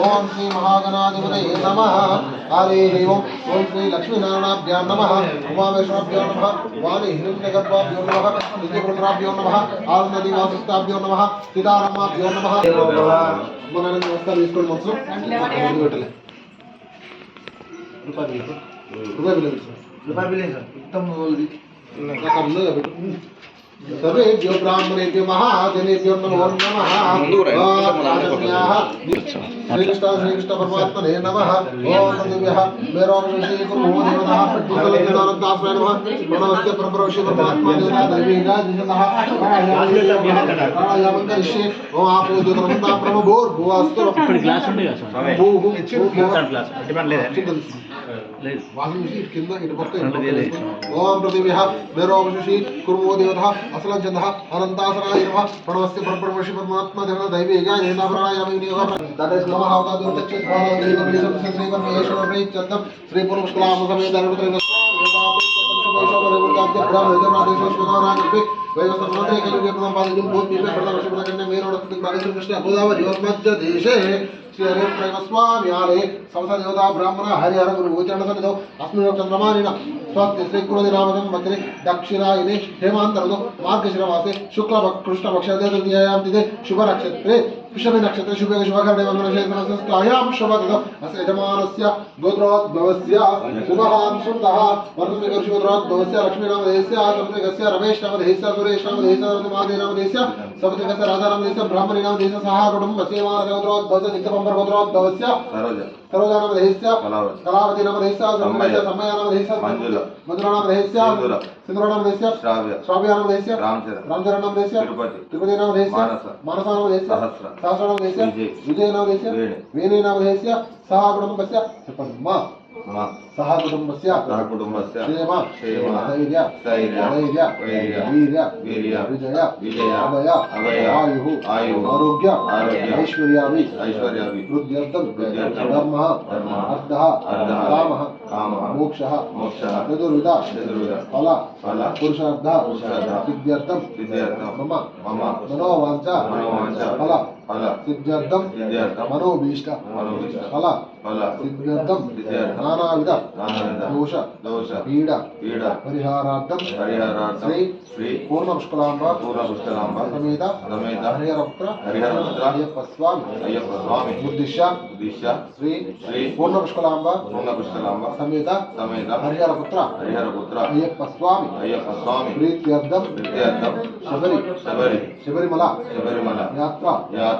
ఓం శ్రీ మహాగణాధిపతయ నమ హరి ఓం ఓం శ్రీ లక్ష్మీనారాయణాభ్యాం నమ ఉమామేశ్వరాభ్యో నమ వాణి హిరణ్యగర్భాభ్యో నమ విద్యపుత్రాభ్యో నమ ఆనందీవాసిష్టాభ్యో నమ సీతారామాభ్యో నమ మన నమస్కారం తీసుకోండి మొత్తం రూపాయలు రూపాయలు సర్వే బ్రాహ్మణేభ్య మహాజనేభ్యో నమో నమ. శ్రీకృష్ణ శ్రీకృష్ణ పరమాత్మనే నమ ఓం దివ్య మేరోం ఋషి గురు దేవన కుశలదానందాస్మై నమ ప్రణవస్య పరమరోషి పరమాత్మ దేవన దైవేగా దిశనః ప్రాణాయామం కరిష్యే ఓం ఆపోదు నమస్తా ప్రమ భూర్ భూవాస్తు ఇప్పుడు గ్లాస్ ఉండేగా సార్ భూ భూ ఇచ్చిన గ్లాస్ డిమాండ్ లేదు ఓం పృథివ్య మేరోషి కుర్మో దేవత అసలజన అనంతాసనాయ నమ ప్రణవస్య పరమరోషి పరమాత్మ దేవన దైవేగా ఏనా ప్రాణాయామం దట్ ఇస్ श्रीपुरुषकलामसमेतरुत्रयस्वाम ब्रह्मदेवनादेशस्वतोराजपि वैवस्वतोराजकयुगे प्रथमपादजुं भूत्मीपे प्रथमवर्षप्रकण्डे मेरोडस्तु बालेश्वर कृष्ण गोदावरी और मध्य देशे ఆలయ సంస్థ దేవతా బ్రాహ్మణ హరిహర గురు గోచరణ సన్నిధౌ అస్మిన్ చంద్రమానిన స్వస్తి శ్రీ కులది మధ్య మధ్యే దక్షిణాయనే హేమాంతరదో మార్గశిరమాసే శుక్ల కృష్ణ పక్ష తృతీయాం తిథే శుభ నక్షత్రే పుష్పమి నక్షత్ర శుభ శుభకరణే మంగళశేషాయాం శుభదదో అస్య యజమానస్య గోత్రోద్భవస్య శుభహాం శుద్ధః వర్తమే గర్షోత్రోద్భవస్య లక్ష్మీనామధేయస్య సముద్రగస్య రమేష్నామధేయస్య సురేష్నామధేయస్య సురేష్ సముద్రగస్య మాదే బ్రాహ్మణీనామధేయస్య సహా కుటుంబస్య మానగోత్రోద్భవస్య నిత్యపంపరగోత్రోద్భవస్య सरोज సరోజానామధేయస్య कलावत కళావతీనామధేయస్య సంగమస్య సమయానామధేయస్య మంజుల మధురానామధేయస్య సింధూర సింధురానామధేయస్య श्राव्य శ్రావ్యానామధేయస్య रामचरण రామచరణామధేయస్య తిరుపతి తిరుపతినామధేయస్య మానస మానసానామధేయస్య సహస్ర సహస్రనామధేయస్య విజయ్ విజయనామధేయస్య వేణి వేణీనామధేయస్య సహా కుటుంబస్య చెప్పండి सह कुटुम्बस्य सह कुटुम्बस्य आयु क्षेम आरोग्य आरोग्य ऐश्वर्याभि ऐश्वर्याभि वृद्ध्यर्थं फल फल पुरुषार्थः पुरुषार्थः सिद्ध्यर्थं फल। फल सिद्ध्यर्थम मनोभीष्ट फल सिद्ध्यर्थम नानाविध दोष पीड परिहारार्थम श्री श्री पूर्णपुष्कलांबा पूर्णपुष्कलांबा समेत समेत हरिहरपुत्र हरिहरपुत्र अय्यप्प स्वामी अय्यप्प स्वामी उद्दिश्य उद्दिश्य श्री श्री पूर्णपुष्कलांबा पूर्णपुष्कलांबा समेत समेत हरिहरपुत्र हरिहरपुत्र अय्यप्प स्वामी अय्यप्प स्वामी प्रीत्यर्थम प्रीत्यर्थम शबरी शबरी शबरीमला शबरीमला यात्रा यात्रा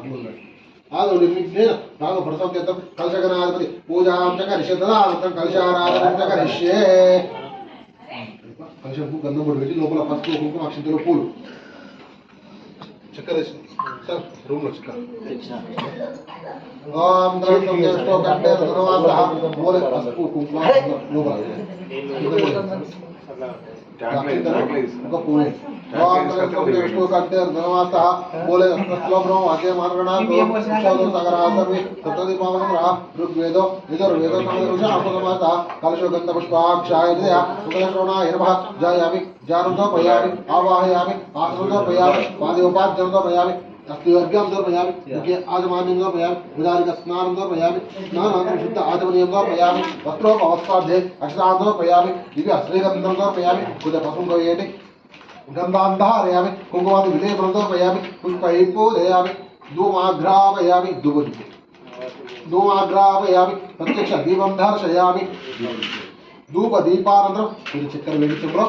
సిద్ధ్యార్థం ఇరుముడి ఇరుముడి ధారణ ధారణ పూజనంచ పూజనంచ కరిష్యే కరిష్యే. ఆదు నిర్విఘ్నేన నాగ ప్రసంగతం కలశగణాధిపతి పూజాం చ కరిష్యే తదానంతరం కలశారాధనం చ కరిష్యే కలశంకు గంధం పొడి పెట్టి లోపల పసుపు కుంకుమ అక్షంతలు పూలు చక్కెర వేసి సార్ రూమ్ లో చక్కెర ఓం ద్రవం చేస్తూ కంటే ధనవాసః మూల పసుపు కుంకుమ లోపల ఒక పూలే विष्णु सत्य धनवास बोले ब्रह्म हजे मानगणादो सगरासर्वे सतति पावनग्रह ऋग्वेदो यजुर्वेदो समदृश अमृतमाता कलशो गन्धपुष्पाक्षाय दया सुकलश्रवणाय नमः जायामि जानुतो प्रयामि आवाहयामि आसुतो प्रयामि पादोपाद्यन्तो प्रयामि अस्थिवर्गम दर्पयामि मुखे आजमान्यं दर्पयामि उदारिक स्नानं दर्पयामि स्नानानन्तरं शुद्ध आचमनीयं दर्पयामि वस्त्रोपवस्त्राब्धे अक्षरान् दर्पयामि दिव्य अश्रीगन्धं दर्पयामि बुध पशुं गवेयति धारयामि कुङ्कुमादि विलेपनं दर्पयामि पुष्पैः पूजयामि धूमाघ्रापयामि धूपदीपे धूमाग्रापयामि प्रत्यक्ष दीपं दर्शयामि धूप दीपानन्तरं ఇది చక్కెర వేడించంలో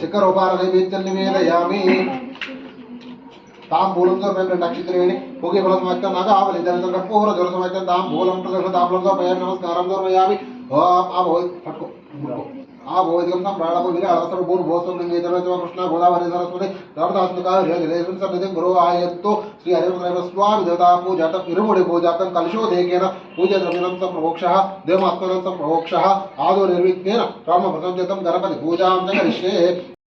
చక్కెర ఉపార నైవేద్యం నివేదయామి తాంబూలంతో మేము రెండు నక్షత్రేణి పొగి ఫల సమర్థం నగ ఆవలి దళితం కర్పూర జ్వర సమర్థం తాంబూలం ప్రదర్శన తాంబూలంతో పయామి నమస్కారం దర్మయామి ఓం ఆ భోయ్ పట్టుకో ముట్టుకో. ఆ భోదికం సంప్రాణము విని భూమి భూర్ కృష్ణ గోదావరి సరస్వతి నర్మదాస్మిక రేజలేసం సన్నిధిం గురు ఆయత్తు శ్రీ హరిమంత్ర స్వామి దేవతా పూజాతం ఇరుముడి పూజాతం కలుషోదేకేన పూజ ద్రవ్యం సంప్రమోక్ష దేవాత్మనం సంప్రమోక్ష ఆదో నిర్విఘ్నేన రామ ప్రసంజతం గణపతి పూజాం చ కరిష్యే.